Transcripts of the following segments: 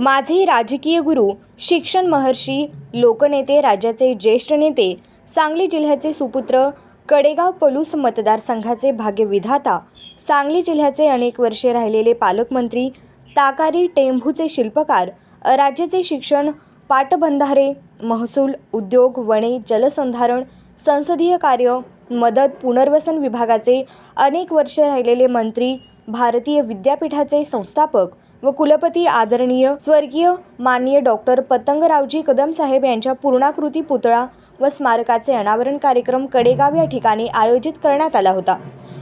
माझे राजकीय गुरु शिक्षण महर्षी लोकनेते राज्याचे ज्येष्ठ नेते सांगली जिल्ह्याचे सुपुत्र कडेगाव पलूस मतदारसंघाचे भाग्यविधाता सांगली जिल्ह्याचे अनेक वर्षे राहिलेले पालकमंत्री ताकारी टेंभूचे शिल्पकार राज्याचे शिक्षण पाटबंधारे महसूल उद्योग वने जलसंधारण संसदीय कार्य मदत पुनर्वसन विभागाचे अनेक वर्षे राहिलेले मंत्री भारतीय विद्यापीठाचे संस्थापक व कुलपती आदरणीय स्वर्गीय माननीय डॉक्टर पतंगरावजी कदम साहेब यांच्या पूर्णाकृती पुतळा व स्मारकाचे अनावरण कार्यक्रम कडेगाव या ठिकाणी आयोजित करण्यात आला होता.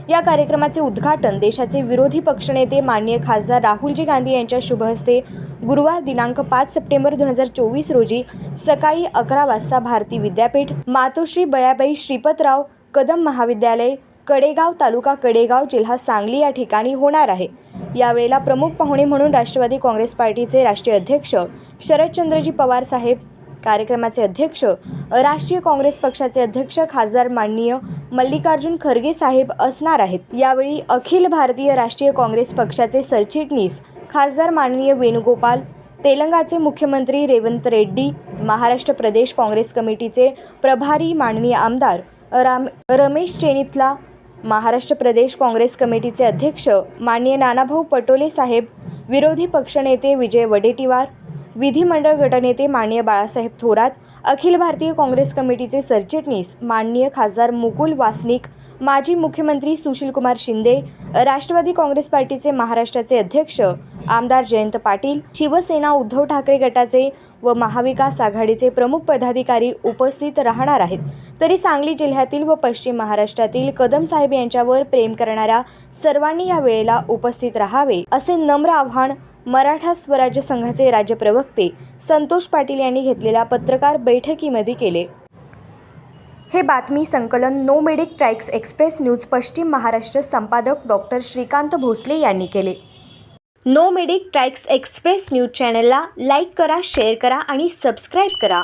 या कार्यक्रमाचे उद्घाटन देशाचे विरोधी पक्षनेते माननीय खासदार राहुलजी गांधी यांच्या शुभ हस्ते गुरुवार दिनांक पाच सप्टेंबर दोन हजार चोवीस रोजी सकाळी अकरा वाजता भारती विद्यापीठ मातोश्री बयाबाई श्रीपतराव कदम महाविद्यालय कडेगाव तालुका कडेगाव जिल्हा सांगली या ठिकाणी होणार आहे. यावेळेला प्रमुख पाहुणे म्हणून राष्ट्रवादी काँग्रेस पार्टीचे राष्ट्रीय अध्यक्ष शरदचंद्रजी पवार साहेब कार्यक्रमाचे अध्यक्ष राष्ट्रीय काँग्रेस पक्षाचे अध्यक्ष खासदार माननीय मल्लिकार्जुन खरगे साहेब असणार आहेत. यावेळी अखिल भारतीय राष्ट्रीय काँग्रेस पक्षाचे सरचिटणीस खासदार माननीय वेणुगोपाल तेलंगाचे मुख्यमंत्री रेवंत रेड्डी महाराष्ट्र प्रदेश काँग्रेस कमिटीचे प्रभारी माननीय आमदार राम रमेश चेनितला महाराष्ट्र प्रदेश काँग्रेस कमिटीचे अध्यक्ष माननीय नानाभाऊ पटोले साहेब विरोधी पक्षनेते विजय वडेट्टीवार विधिमंडळ गटनेते माननीय बाळासाहेब थोरात अखिल भारतीय काँग्रेस कमिटीचे सरचिटणीस माननीय खासदार मुकुल वासनिक माजी मुख्यमंत्री सुशीलकुमार शिंदे राष्ट्रवादी काँग्रेस पार्टीचे महाराष्ट्राचे अध्यक्ष आमदार जयंत पाटील शिवसेना उद्धव ठाकरे गटाचे व महाविकास आघाडीचे प्रमुख पदाधिकारी उपस्थित राहणार आहेत. तरी सांगली जिल्ह्यातील व पश्चिम महाराष्ट्रातील कदम साहेब यांच्यावर प्रेम करणाऱ्या सर्वांनी या वेळेला उपस्थित राहावे असे नम्र आव्हान मराठा स्वराज्य संघाचे राज्य प्रवक्ते संतोष पाटील यांनी घेतलेल्या पत्रकार बैठकीमध्ये केले. हे बातमी संकलन no medic tracks express news पश्चिम महाराष्ट्र संपादक डॉक्टर श्रीकांत भोसले यांनी केले. No medic tracks express news चॅनलला लाईक करा शेअर करा आणि सबस्क्राईब करा.